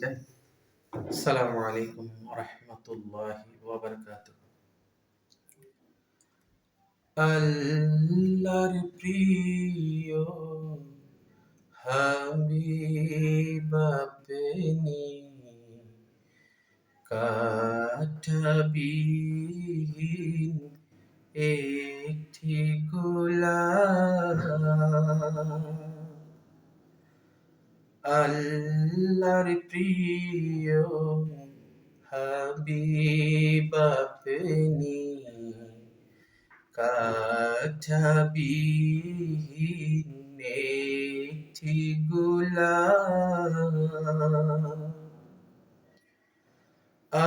যাই আসসালামু আলাইকুম রহমতুল্লাহি আল্লাহর প্রিয় হাবিব আপনি কাঠাবিহীন একটি গোলাপ। আল্লাহর প্রিয় হাবিব আপনি কাঠাবিহীন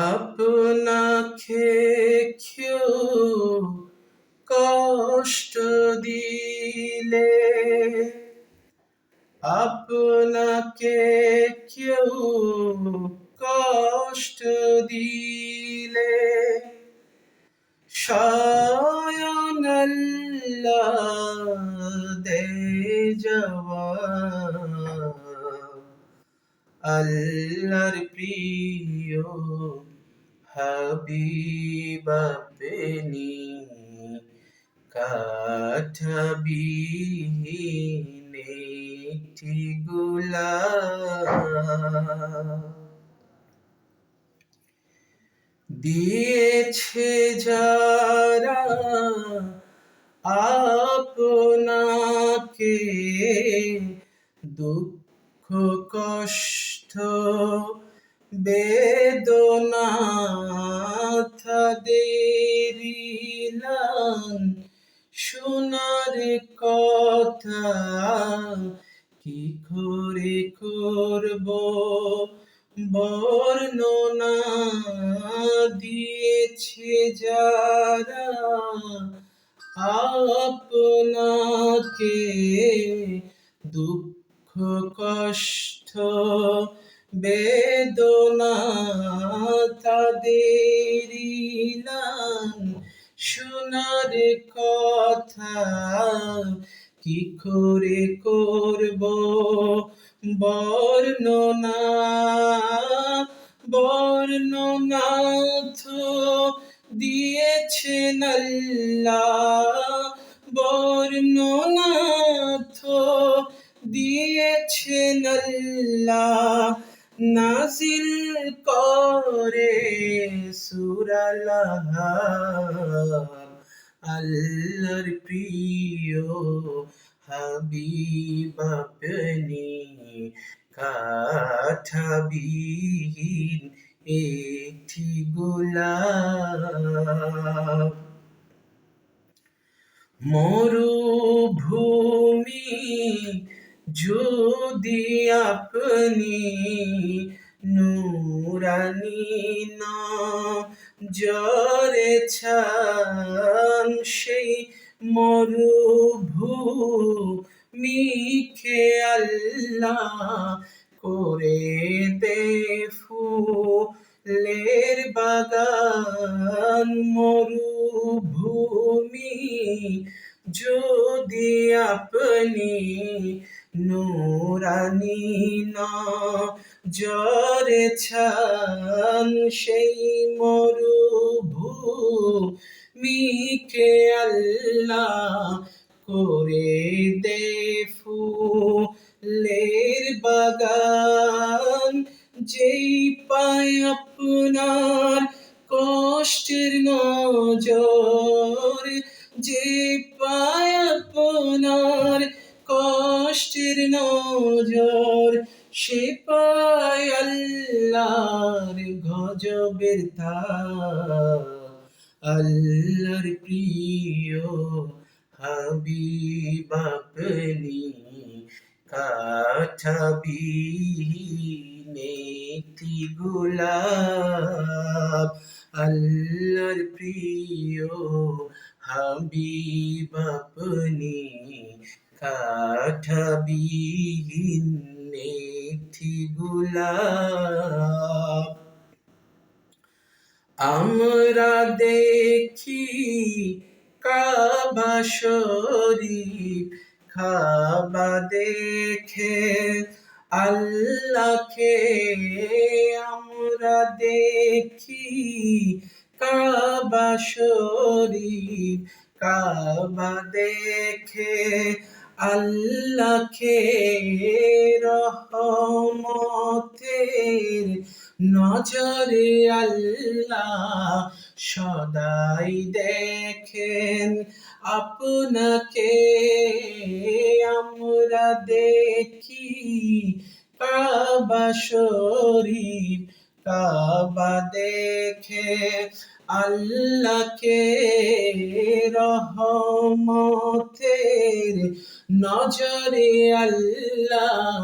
আপনাকে কেউ কষ্ট দিলে আপনাকে কেউ কষ্ট দিলে। দে আল্লাহর প্রিয় হাবিব আপনি কাঠাবিহীন দিয়েছে যারা আপনাকে দুঃখ কষ্ট বেদনা তাদেরিলান শোনার কথা কি করে করব? বর্ণনা দিয়েছে যারা আপনাকে দুঃখ কষ্ট বেদনা তাদের শোনার কথা কি করে করব? বর্ণনা বর্ণনা তো দিয়েছেন আল্লাহ। বর্ণনা তো আল্লাহর প্রিয় হাবিব আপনি কাঠাবিহীন একটি গোলাপ। মরুভূমি যদি আপনি নুরানি জরে ছান সেই মরুভূমিকে আল্লাহ করে নুরানি না জরে ছান সেই মরুভূমিকে আল্লাহ করে দে ফুলের বাগান যেই পায় আপনার কষ্টের নজর, যে পায় আল্লাহর প্রিয় হাবিব আপনি কাঠাবিহীন একটি গোলাপ আল্লাহর প্রিয় হাবিব আপনি কাঠাবিহীন একটি গোলাপ আমরা দেখি কাবা শরীফ খাবা দেখে আল্লাহকে আমরা দেখি কাবা শরীফ কাবা দেখে আল্লাহকে রহমতের নজরে আল্লাহ সদাই দেখেন। আপনাকে আমরা দেখি কাবা শরীফ কাবা দেখে আল্লাহকে রহমতের নজরে আল্লাহ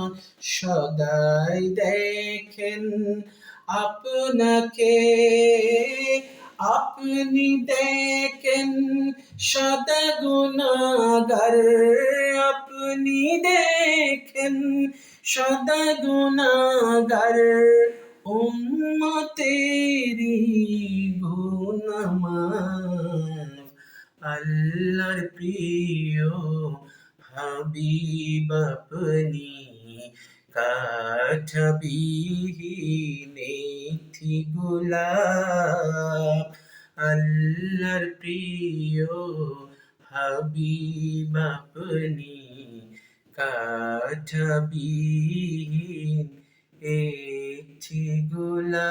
সদাই দেখেন আপনাকে, আপনি দেখেন সদা গুণাগার আপনি দেখেন সদা গুণাগার উম্মতেরি গুণমাফ আল্লাহর প্রিয় হাবিব আপনি কাঠবিহীন একটি গোলাপ। প্রিয় হাবিব আপনি কাঠবিহীন একটি গোলা